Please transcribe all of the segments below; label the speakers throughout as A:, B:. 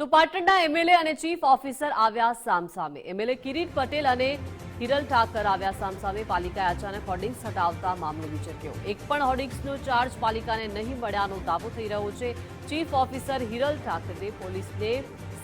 A: તો પાટણના એમએલએ અને ચીફ ઓફિસર આવ્યા સામસામે. એમએલએ કિરીટ પટેલ અને હિરલ ઠાકર આવ્યા સામસામે. પાલિકાએ અચાનક હોર્ડિંગ્સ હટાવતા મામલો વિચક્યો એક પણ હોર્ડિંગ્સનો ચાર્જ પાલિકાને નહીં મળ્યાનો દાવો થઈ રહ્યો છે. ચીફ ઓફિસર હિરલ ઠાકરે પોલીસને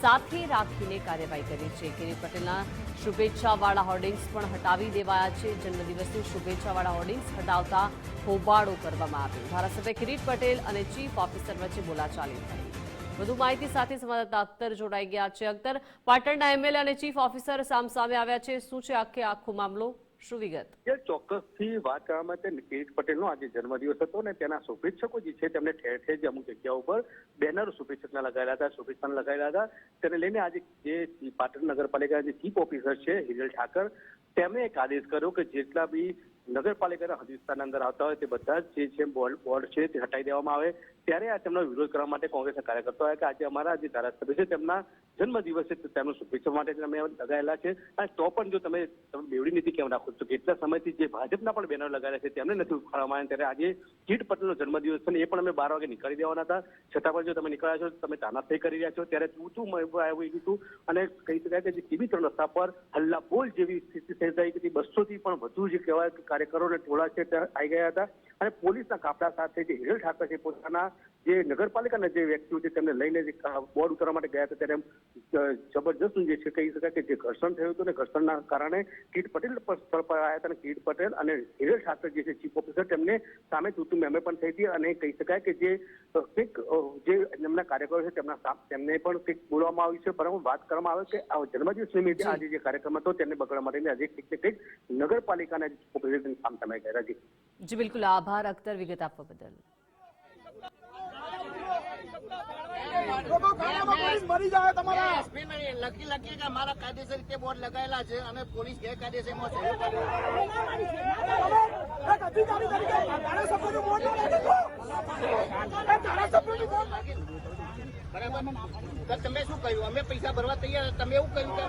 A: સાથે રાખીને કાર્યવાહી કરી છે. કિરીટ પટેલના શુભેચ્છાવાળા હોર્ડિંગ્સ પણ હટાવી દેવાયા છે. જન્મદિવસની શુભેચ્છાવાળા હોર્ડિંગ્સ હટાવતા હોબાળો કરવામાં આવ્યો. ધારાસભ્ય કિરીટ પટેલ અને ચીફ ઓફિસર વચ્ચે બોલાચાલી થઈ. વધુ માહિતી સાથે સંવાદદાતા અખ્તર જોડાઈ ગયા છે. અખ્તર, પાટણના એમએલએ અને ચીફ ઓફિસર સામસામે આવ્યા છે. શું છે આખે આખો મામલો? શું વિગત?
B: એ ચોક્કસથી વાત કરવા માટે કિરીટ પટેલનો આજે જન્મદિવસ હતો ને તેના શુભેચ્છકો જે છે તેમને ઠેર ઠેર જે અમુક જગ્યાઓ ઉપર બેનર શુભેચ્છકના લગાવેલા હતા શુભેચ્છાના લગાવેલા હતા. તેને લઈને આજે જે પાટણ નગરપાલિકાના જે ચીફ ઓફિસર છે હિરલ ઠાકર, તેમણે એક આદેશ કર્યો કે જેટલા બી નગરપાલિકાના હદ વિસ્તારના અંદર આવતા હોય તે બધા જ જે છે બોર્ડ છે તે હટાવી દેવામાં આવે. ત્યારે આ તેમનો વિરોધ કરવા માટે કોંગ્રેસના કાર્યકર્તાઓ કે આજે અમારા જે ધારાસભ્ય છે તેમના જન્મદિવસે તેમનું શુભેચ્છા માટે અમે લગાવેલા છે. અને તો પણ જો તમે તમે બેવડી નીતિ કેમ રાખો છો? કેટલા સમયથી જે ભાજપના પણ બેનર લગાવ્યા છે તેમને નથી ઉખાડવામાં આવે ત્યારે આજે કીટ પટેલનો જન્મદિવસ છે એ પણ અમે બાર વાગે નીકળી દેવાના હતા. છતાં પણ જો તમે નીકળ્યા છો, તમે તાનાશાહી કરી રહ્યા છો, ત્યારે તું આવ્યું હતું અને કહી શકાય કે જે ટીવી ત્રણ રસ્તા પર હલ્લા બોલ જેવી સ્થિતિ થઈ જાય બસો થી પણ વધુ જે કહેવાય કે કાર્યકરો અને ટોળા છે આવી ગયા હતા અને પોલીસના કાફલા સાથે જે હિરલ ઠાકર છે પોતાના જે નગરપાલિકાના જે વ્યક્તિઓ છે તેમને લઈને જે બોર્ડ ઉતારવા માટે ગયા હતા ત્યારે જબરજસ્ત જે છે કહી શકાય કે જે ઘર્ષણ થયું હતું ને ઘર્ષણના કારણે કીટ પટેલ પર સ્થળ પર આવ્યા હતા અને કીટ પટેલ અને હિરલ ઠાકર જે છે ચીફ ઓફિસર તેમને સામે ચૂંટણી મેમે પણ થઈ હતી અને કહી શકાય કે જે કંઈક જે એમના કાર્યકરો છે તેમના તેમને પણ કંઈક બોલવામાં આવ્યું છે પરંતુ વાત કરવામાં આવે કે આ જન્મદિવસ નિમિત્તે આજે જે કાર્યક્રમ હતો તેને બગડવા માટે આજે કંઈક ને કંઈક નગરપાલિકાના ઓફિસર તેની સામે સામે ગયા જી
A: જી બિલકુલ આભાર અખ્તર વિગત આપવા બદલ
C: લોકો મરી જાય તમારા
D: લખી લખી કે મારા કાયદેસર રીતે બોર્ડ લગાયેલા છે અને પોલીસ
C: બોર્ડ લાગી
D: બરાબર તમે શું કહ્યું અમે પૈસા ભરવા તૈયાર તમે એવું કહ્યું કે